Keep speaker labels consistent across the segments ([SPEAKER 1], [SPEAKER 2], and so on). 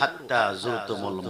[SPEAKER 1] হাত্তা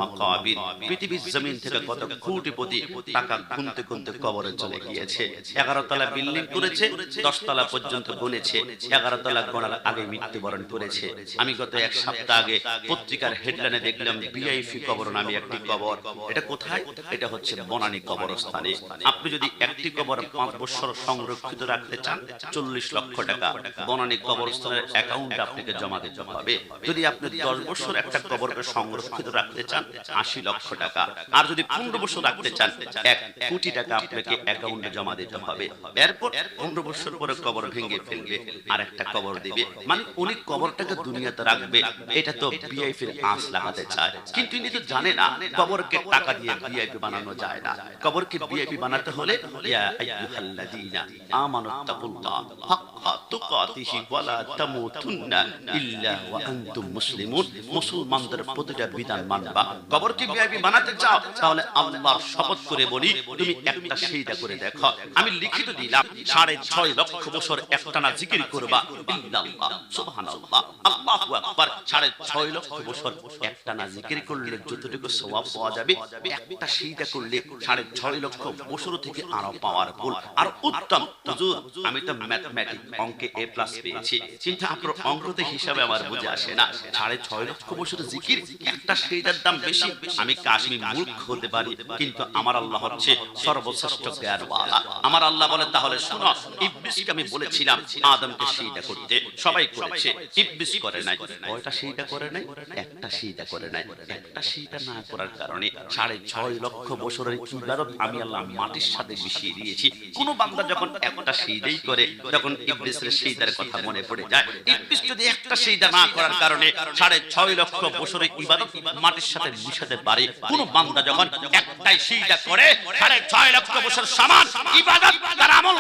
[SPEAKER 1] মাকাবির। পৃথিবীর জমিন থেকে কত কোটিপতি টাকা গুনতে গুনতে কবরে চলে গিয়েছে। 11 তলা বিল্ডিং করেছে 10 তলা পর্যন্ত গুনেছে 11 তলা গোনার আগে মৃত্যুবরণ করেছে। আমি গত এক সপ্তাহ আগে পত্রিকার হেডলাইনে দেখলাম ভিআইপি কবর নামে একটি কবর। এটা কোথায়? এটা হচ্ছে বনানী কবরস্থানে। আপনি যদি একটি কবর পাঁচ বছর সংরক্ষিত রাখতে চান, চল্লিশ লক্ষ টাকা। বনানী কবরস্থানের অ্যাকাউন্টে আপনাকে জমা দিতে হবে। যদি আপনি দশ বছর একটা কবরকে সংরক্ষিত রাখতে চান, আশি লক্ষ টাকা। আর যদি পনেরো বছর রাখতে চান, এক কোটি টাকা আপনাকে অ্যাকাউন্টে জমা দিতে হবে। এরপর পনেরো বছর পরে কবর ভেঙে ফেলবে আর একটা কবর দিবে। মানে উনি কবরটাকে দুনিয়াতে রাখবে, এটা তো ভিআইপির আঁচ লাগাতে চায়। কিন্তু ইনি তো জানে না, কবরকে টাকা দিয়ে ভিআইপি বানানো যায় না। কবরকে ভিআইপি বানাতে হলে, ইয়া আইয়ুহাল্লাযীনা আমানুত্তাকুল্লাহ হাক্কা তুকাতিহি ওয়ালা তামুতুন্না ইল্লা ওয়া আনতুম মুসলিমুন। মুসলমানদের প্রতিটা বিধান মানবা। কবরকে ভিআইপি বানাতে চাও তাহলে আল্লাহর শপথ করে বলি তুমি একটা সেইটা করে দেখো। আমি লিখিত দিলাম সাড়ে ছয় লক্ষ বছর একটানা জিকির করবা। ইল্লাল্লাহ সুবহানাল্লাহ আল্লাহু আকবার। সাড়ে ছয় লক্ষ বছর একটানা জিকির করলে যতটুকু সওয়াব পাওয়া যাবে একটা সেইটা করলে সাড়ে ছয় লক্ষ বছর থেকে আরও পাওয়ার ভুল। আর উত্তম হুজুর আমি তো ম্যাথমেটিক অঙ্কে এ প্লাস পেয়েছি। কিন্তু আপনার অঙ্কতে হিসাবে আমার বুঝে আসে না, সাড়ে ছয় লক্ষ বছর জিকির, একটা সেইটার দাম বেশি। আমি কাশ্মীর মূর্খ হতে পারি, কিন্তু আমার আল্লাহ হচ্ছে সর্বশ্রেষ্ঠ জ্ঞানওয়ালা। আমার আল্লাহ বলে, তাহলে শোনো, ইবলিসকে আমি বলেছিলাম আদমকে সেইটা করতে। সবাই করেছে, ইবলিস করে নাই। কয়টা সেইটা করে নাই? একটা সেইটা করে নাই। একটা সেইটা না করার কারণে সাড়ে ছয় লক্ষ বছরের ইবাদত আমি আল্লাহ মাটির সাথে মিশিয়ে দিয়েছি। কোন বান্দা যখন একটা সেইদাই করে তখন ইবলিসের সেইদার কথা মনে পড়ে যায়, ইবলিস যদি একটা সেইদা না করার কারণে সাড়ে ছয় লক্ষ বছরের ইবাদত মাটির সাথে মিশাতে পারে কোন বান্দা যখন একটাই সেইদা করে, সাড়ে ছয় লক্ষ বছর সমান ইবাদত তার আমল।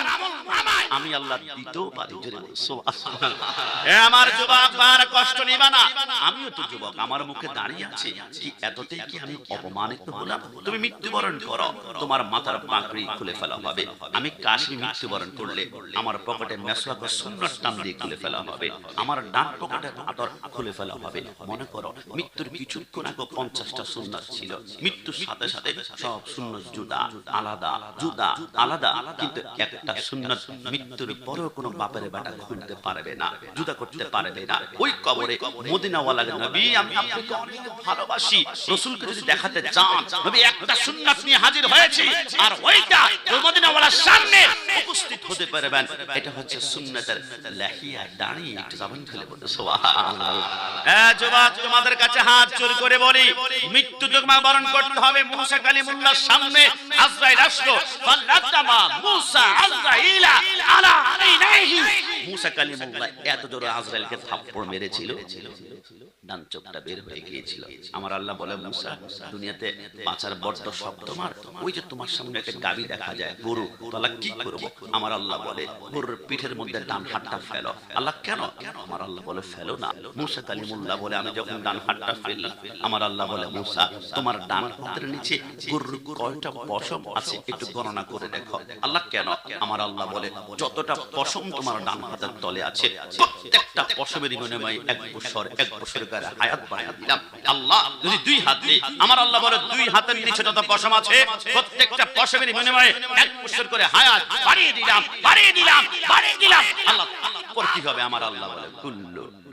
[SPEAKER 1] আমি আল্লাহ দিতেও পারি জোরে আমার যুবক, আর কষ্ট নিবা না। আমিও তো যুবক, আমার মুখে দাঁড়িয়ে আছে। কি এততেই কি আমি অপমানিত হলাম? তুমি মৃত্যুবরণ করো, তোমার মাথার পাগড়ি খুলে ফেলা হবে। আমি কাশি মৃত্যুবরণ করলে আমার পকেটে মেসওয়াক সুন্নাত টান দিয়ে খুলে ফেলা হবে। আমার ডান পকেটের আতর খুলে ফেলা হবে। মনে করো, মৃত্যুর কিছুক্ষণ আগে পঞ্চাশটা সুন্নাত ছিল। মৃত্যুর সাথে সাথে সব সুন্নত জুদা, আলাদা জুদা, আলাদা। কিন্তু একটা সুন্নত মৃত্যুর পরেও কোনো বাপের বেটা খুলতে পারবে না, জুদা করতে পারবে না। ওই কবরে মদিনাওয়ালা নবী, আমি আপনাকে অনেক ভালোবাসি। রসুলকে যদি দেখাতে চান, নবী, একটা সুন্নাত নিয়ে হাজির হয়েছি, আর ওইটা ওই মদিনাওয়ালার সামনে উপস্থিত হতে পারবেন। এটা হচ্ছে সুন্নাতের লাহিয়া দাঁড়িয়ে একটু জবান খুলে বলতে যুবক তোমাদের কাছে হাত জোর করে বলি, মৃত্যু তোমার বরণ করতে হবে মুসা কালিমুল্লাহর সামনে আসলো মুসা কালিমুল্লাহ এত জোরে আজরাইলকে থাপ্পড় মেরেছিল, ডান চোখটা বের হয়ে গিয়েছিল। আমার আল্লাহ বলে, মুসা, দুনিয়াতে বাঁচার বড্ড সব তোমার। ওই যে তোমার সামনে একটা গাবি দেখা যায়, গরু তাহলে কি করব? আমার আল্লাহ বলে, গরুর পিঠের মধ্যে ডান হাতটা ফেলো। আল্লাহ, কেন? আমার আল্লাহ বলে, ফেলো না। মুসা কালিমুল্লাহ বলে, আমি যখন ডান হাতটা ফেললাম, আমার আল্লাহ বলে, মুসা, তোমার ডান হাতের নিচে গরুর কয়টা পশম আছে একটু গণনা করে দেখো। আল্লাহ, কেন? আমার আল্লাহ বলে, যতটা পশম তোমার ডান হাতের তলে আছে। প্রত্যেকটা পশমের বিনিময়ে এক বছর এক বছর গায়ে হায়াত বাড়িয়ে দিলাম। আল্লাহ যদি দুই হাত দিই আমার আল্লাহ বলে দুই হাতের নিচে যত পশম আছে প্রত্যেকটা পশমের বিনিময়ে এক বছর করে হায়াত বাড়িয়ে দিলাম বাড়িয়ে দিলাম বাড়িয়ে দিলাম। আল্লাহ পর কি হবে আমার আল্লাহ বলে? কুল্লু।